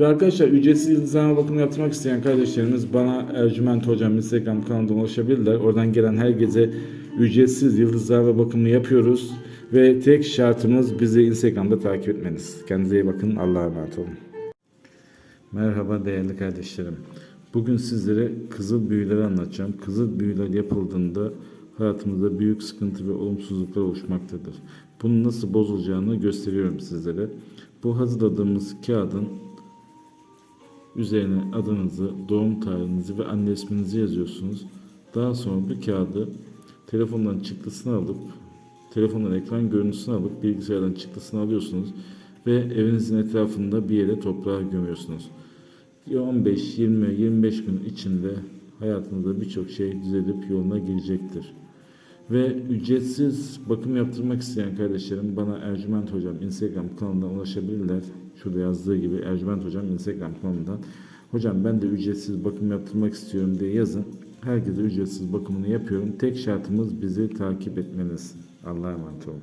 Ve arkadaşlar ücretsiz yıldızlama bakımı yaptırmak isteyen kardeşlerimiz bana Ercüment Hocam Instagram kanalından ulaşabilirler. Oradan gelen herkese ücretsiz yıldızlama bakımı yapıyoruz. Ve tek şartımız bizi Instagram'da takip etmeniz. Kendinize iyi bakın. Allah'a emanet olun. Merhaba değerli kardeşlerim. Bugün sizlere kızıl büyüleri anlatacağım. Kızıl büyüler yapıldığında hayatımızda büyük sıkıntı ve olumsuzluklar oluşmaktadır. Bunun nasıl bozulacağını gösteriyorum sizlere. Bu hazırladığımız kağıdın Üzerine adınızı, doğum tarihinizi ve anne isminizi yazıyorsunuz. Daha sonra bu kağıdı telefondan çıktısını alıp, telefondan ekran görüntüsünü alıp bilgisayardan çıktısını alıyorsunuz ve evinizin etrafında bir yere toprağa gömüyorsunuz. 15, 20, 25 gün içinde hayatınızda birçok şey düzelip yoluna girecektir. Ve ücretsiz bakım yaptırmak isteyen kardeşlerim bana Ercüment Hocam Instagram kanalından ulaşabilirler. Şurada yazdığı gibi Ercüment Hocam Instagram kanalından. Hocam ben de ücretsiz bakım yaptırmak istiyorum diye yazın. Herkese ücretsiz bakımını yapıyorum. Tek şartımız bizi takip etmeniz. Allah'a emanet olun.